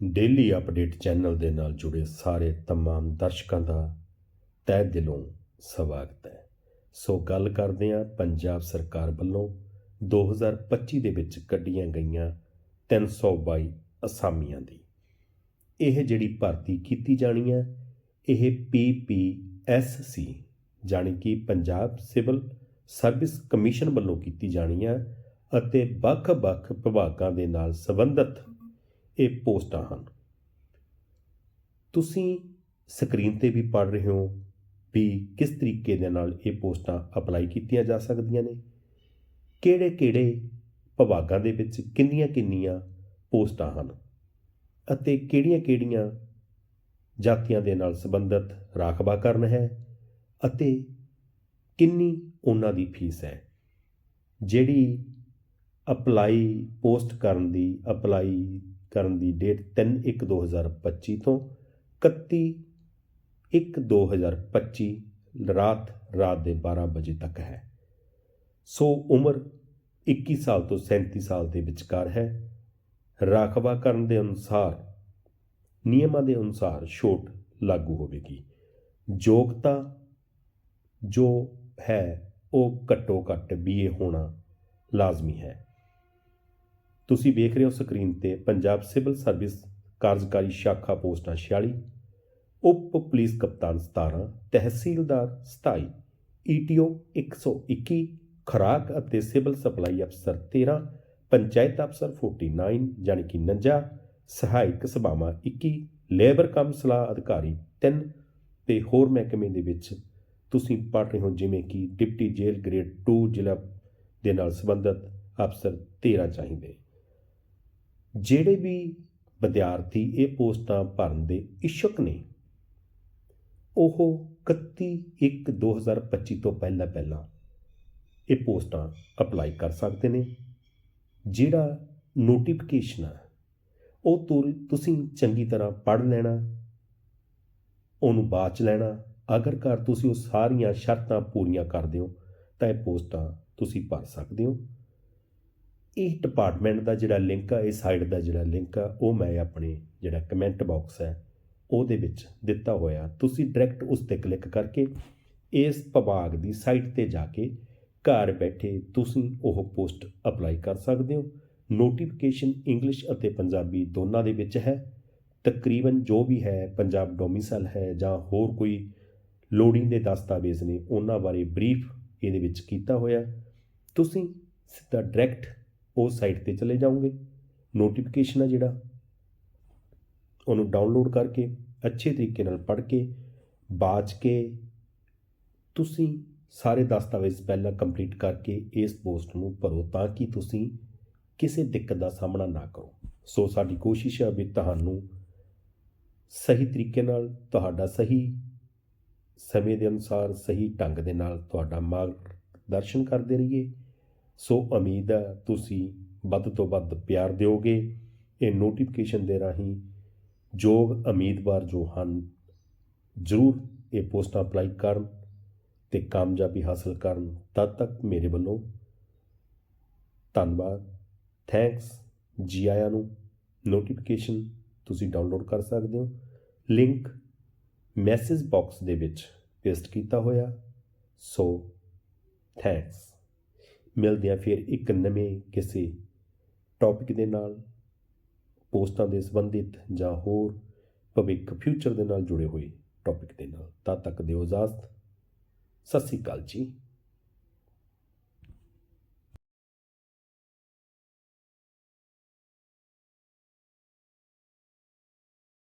Daily update channel ਦੇ ਨਾਲ ਜੁੜੇ ਸਾਰੇ तमाम ਦਰਸ਼ਕਾਂ ਦਾ ਤਹਿ ਦਿਲੋਂ ਸਵਾਗਤ ਹੈ ਸੋ ਗੱਲ ਕਰਦੇ ਹਾਂ ਪੰਜਾਬ ਸਰਕਾਰ ਵੱਲੋਂ 2025 ਦੇ ਵਿੱਚ ਕੱਢੀਆਂ ਗਈਆਂ 322 ਅਸਾਮੀਆਂ ਦੀ ਇਹ ਜਿਹੜੀ ਭਰਤੀ ਕੀਤੀ ਜਾਣੀ ਹੈ ਇਹ ਪੀਪੀਐਸਸੀ ਜਾਣੀ ਕਿ ਪੰਜਾਬ ਸਿਵਲ ਸਰਵਿਸ ਕਮਿਸ਼ਨ ਵੱਲੋਂ ਕੀਤੀ ਜਾਣੀ ਹੈ ਅਤੇ ਵੱਖ-ਵੱਖ ਵਿਭਾਗਾਂ ਦੇ ਨਾਲ ਸੰਬੰਧਿਤ ਇਹ ਪੋਸਟਾਂ ਹਨ। ਤੁਸੀਂ ਸਕਰੀਨ ਤੇ ਵੀ ਪੜ ਰਹੇ ਹੋ ਵੀ ਕਿਸ ਤਰੀਕੇ ਦੇ ਨਾਲ ਇਹ ਪੋਸਟਾਂ ਅਪਲਾਈ ਕੀਤੀਆਂ ਜਾ ਸਕਦੀਆਂ ਨੇ। ਕਿਹੜੇ-ਕਿਹੜੇ ਵਿਭਾਗਾਂ ਦੇ ਵਿੱਚ ਕਿੰਨੀਆਂ-ਕਿੰਨੀਆਂ ਪੋਸਟਾਂ ਹਨ ਅਤੇ ਕਿਹੜੀਆਂ-ਕਿਹੜੀਆਂ ਜਾਤੀਆਂ ਦੇ ਨਾਲ ਸੰਬੰਧਿਤ ਰਾਖਵਾਂਕਰਨ ਹੈ ਅਤੇ ਕਿੰਨੀ ਉਹਨਾਂ ਦੀ ਫੀਸ ਹੈ। ਜਿਹੜੀ ਅਪਲਾਈ ਪੋਸਟ ਕਰਨ ਦੀ, ਅਪਲਾਈ ਕਰਨ ਦੀ ਡੇਟ 3/1/2025 ਤੋਂ 31/1/2025 ਰਾਤ ਰਾਤ ਦੇ 12 ਵਜੇ ਤੱਕ ਹੈ। ਸੋ ਉਮਰ 21 ਸਾਲ ਤੋਂ 37 ਸਾਲ ਦੇ ਵਿਚਕਾਰ ਹੈ। ਰਾਖਵਾਂਕਰਨ ਦੇ ਅਨੁਸਾਰ, ਨਿਯਮਾਂ ਦੇ ਅਨੁਸਾਰ ਛੋਟ ਲਾਗੂ ਹੋਵੇਗੀ। ਯੋਗਤਾ ਜੋ ਹੈ, ਉਹ ਘੱਟੋ ਘੱਟ ਬੀਏ ਹੋਣਾ ਲਾਜ਼ਮੀ ਹੈ। ਤੁਸੀਂ ਵੇਖ ਰਹੇ ਹੋ ਸਕਰੀਨ ਤੇ ਪੰਜਾਬ ਸਿਵਲ ਸਰਵਿਸ ਕਾਰਜਕਾਰੀ ਸ਼ਾਖਾ ਪੋਸਟਾਂ 46 ਉਪ ਪੁਲਿਸ ਕਪਤਾਨ 17 ਤਹਿਸੀਲਦਾਰ 27 ਈਟੀਓ 121 ਖੁਰਾਕ ਅਤੇ ਸਿਵਲ ਸਪਲਾਈ ਅਫਸਰ 13 ਪੰਚਾਇਤ ਅਫਸਰ 49 ਜਾਣੀ ਕਿ 49 ਸਹਾਇਕ ਸਭਾਵਾਂ 21 ਲੇਬਰ ਕੰਮ ਸਲਾਹ ਅਧਿਕਾਰੀ 3 ਤੇ ਹੋਰ ਮਹਿਕਮੇ ਦੇ ਵਿੱਚ ਤੁਸੀਂ ਪੜ੍ਹ ਰਹੇ ਹੋ ਜਿਵੇਂ ਕਿ ਡਿਪਟੀ ਜੇਲ੍ਹ ਗ੍ਰੇਡ 2 ਜ਼ਿਲ੍ਹਾ ਦੇ ਨਾਲ ਸੰਬੰਧਿਤ ਅਫਸਰ 13 ਚਾਹੀਦੇ। ਜਿਹੜੇ ਵੀ ਵਿਦਿਆਰਥੀ ਇਹ ਪੋਸਟਾਂ ਭਰਨ ਦੇ ਇਛੁਕ ਨੇ, ਉਹ 31/1/2025 ਤੋਂ ਪਹਿਲਾਂ ਪਹਿਲਾਂ ਇਹ ਪੋਸਟਾਂ ਅਪਲਾਈ ਕਰ ਸਕਦੇ ਨੇ, ਜਿਹੜਾ ਨੋਟੀਫਿਕੇਸ਼ਨ ਹੈ ਉਹ ਤੁਰ- ਤੁਸੀਂ ਚੰਗੀ ਤਰ੍ਹਾਂ ਪੜ੍ਹ ਲੈਣਾ, ਉਹਨੂੰ ਬਾਅਦ ਚ ਲੈਣਾ, ਅਗਰ ਘਰ ਤੁਸੀਂ ਉਹ ਸਾਰੀਆਂ ਸ਼ਰਤਾਂ ਪੂਰੀਆਂ ਕਰਦੇ ਹੋ, ਤਾਂ ਇਹ ਪੋਸਟਾਂ ਤੁਸੀਂ ਭਰ ਸਕਦੇ ਹੋ। ਇਹ ਡਿਪਾਰਟਮੈਂਟ ਦਾ ਜਿਹੜਾ ਲਿੰਕ ਆ ਇਹ ਸਾਈਟ ਦਾ ਜਿਹੜਾ ਲਿੰਕ ਆ, ਉਹ ਮੈਂ ਆਪਣੇ ਜਿਹੜਾ ਕਮੈਂਟ ਬਾਕਸ ਹੈ, ਉਹਦੇ ਵਿੱਚ ਦਿੱਤਾ ਹੋਇਆ। ਤੁਸੀਂ ਡਾਇਰੈਕਟ ਉਸ ਤੇ ਕਲਿੱਕ ਕਰਕੇ ਇਸ ਵਿਭਾਗ ਦੀ ਸਾਈਟ ਤੇ ਜਾ ਕੇ ਘਰ ਬੈਠੇ ਤੁਸੀਂ ਉਹ ਪੋਸਟ ਅਪਲਾਈ ਕਰ ਸਕਦੇ ਹੋ। ਨੋਟੀਫਿਕੇਸ਼ਨ ਇੰਗਲਿਸ਼ ਅਤੇ ਪੰਜਾਬੀ ਦੋਨਾਂ ਦੇ ਵਿੱਚ ਹੈ। ਤਕਰੀਬਨ ਜੋ ਵੀ ਹੈ, ਪੰਜਾਬ ਡੋਮਿਸਾਈਲ ਹੈ ਜਾਂ ਹੋਰ ਕੋਈ ਲੋੜੀਂਦੇ ਦਸਤਾਵੇਜ਼ ਨੇ, ਉਹਨਾਂ ਬਾਰੇ ਬਰੀਫ ਇਹਦੇ ਵਿੱਚ ਕੀਤਾ ਹੋਇਆ। ਤੁਸੀਂ ਸਿੱਧਾ ਡਾਇਰੈਕਟ ਉਹ ਸਾਈਟ ਤੇ ਚਲੇ ਜਾਓਗੇ। ਨੋਟੀਫਿਕੇਸ਼ਨ ਆ ਜਿਹੜਾ। ਉਹਨੂੰ ਡਾਊਨਲੋਡ ਕਰਕੇ, ਅੱਛੇ ਤਰੀਕੇ ਨਾਲ ਪੜ੍ਹ ਕੇ, ਬਾਚ ਕੇ, ਤੁਸੀਂ ਸਾਰੇ ਦਸਤਾਵੇਜ਼ ਪਹਿਲਾਂ ਕੰਪਲੀਟ ਕਰਕੇ ਇਸ ਪੋਸਟ ਨੂੰ ਭਰੋ ਤਾਂ ਕਿ ਤੁਸੀਂ ਕਿਸੇ ਦਿੱਕਤ ਦਾ ਸਾਹਮਣਾ ਨਾ ਕਰੋ। ਸੋ ਸਾਡੀ ਕੋਸ਼ਿਸ਼ ਹੈ ਵੀ ਤੁਹਾਨੂੰ ਸਹੀ ਤਰੀਕੇ ਨਾਲ, ਤੁਹਾਡਾ ਸਹੀ ਸਮੇਂ ਦੇ ਅਨੁਸਾਰ, ਸਹੀ ਢੰਗ ਦੇ ਨਾਲ ਤੁਹਾਡਾ ਮਾਰਗ ਦਰਸ਼ਨ ਕਰਦੇ ਰਹੀਏ। ਸੋ ਉਮੀਦ ਹੈ ਤੁਸੀਂ ਵੱਧ ਤੋਂ ਵੱਧ ਪਿਆਰ ਦਿਓਗੇ। ਇਹ ਨੋਟੀਫਿਕੇਸ਼ਨ ਦੇ ਰਾਹੀਂ ਯੋਗ ਉਮੀਦਵਾਰ ਜੋ ਹਨ, ਜ਼ਰੂਰ ਇਹ ਪੋਸਟਾਂ ਅਪਲਾਈ ਕਰਨ ਤੇ ਕਾਮਯਾਬੀ ਹਾਸਲ ਕਰਨ ਤਦ ਤੱਕ ਮੇਰੇ ਵੱਲੋਂ। ਧੰਨਵਾਦ। ਥੈਂਕਸ ਜੀ ਆਇਆਂ ਨੂੰ। ਨੋਟੀਫਿਕੇਸ਼ਨ ਤੁਸੀਂ ਡਾਊਨਲੋਡ ਕਰ ਸਕਦੇ ਹੋ। ਲਿੰਕ ਮੈਸੇਜ ਬਾਕਸ ਦੇ ਵਿੱਚ ਪੇਸਟ ਕੀਤਾ ਹੋਇਆ। ਸੋ ਥੈਂਕਸ ਮਿਲਦੇ ਹਾਂ ਫਿਰ ਇੱਕ ਨਵੇਂ ਕਿਸੇ ਟੌਪਿਕ ਦੇ ਨਾਲ, ਪੋਸਟਾਂ ਦੇ ਸੰਬੰਧਿਤ ਜਾਂ ਹੋਰ ਭਵਿੱਖ ਫਿਊਚਰ ਦੇ ਨਾਲ ਜੁੜੇ ਹੋਏ ਟੌਪਿਕ ਦੇ ਨਾਲ। ਤਦ ਤੱਕ ਦਿਓ ਇਜਾਜ਼ਤ। ਸਤਿ ਸ੍ਰੀ ਅਕਾਲ ਜੀ।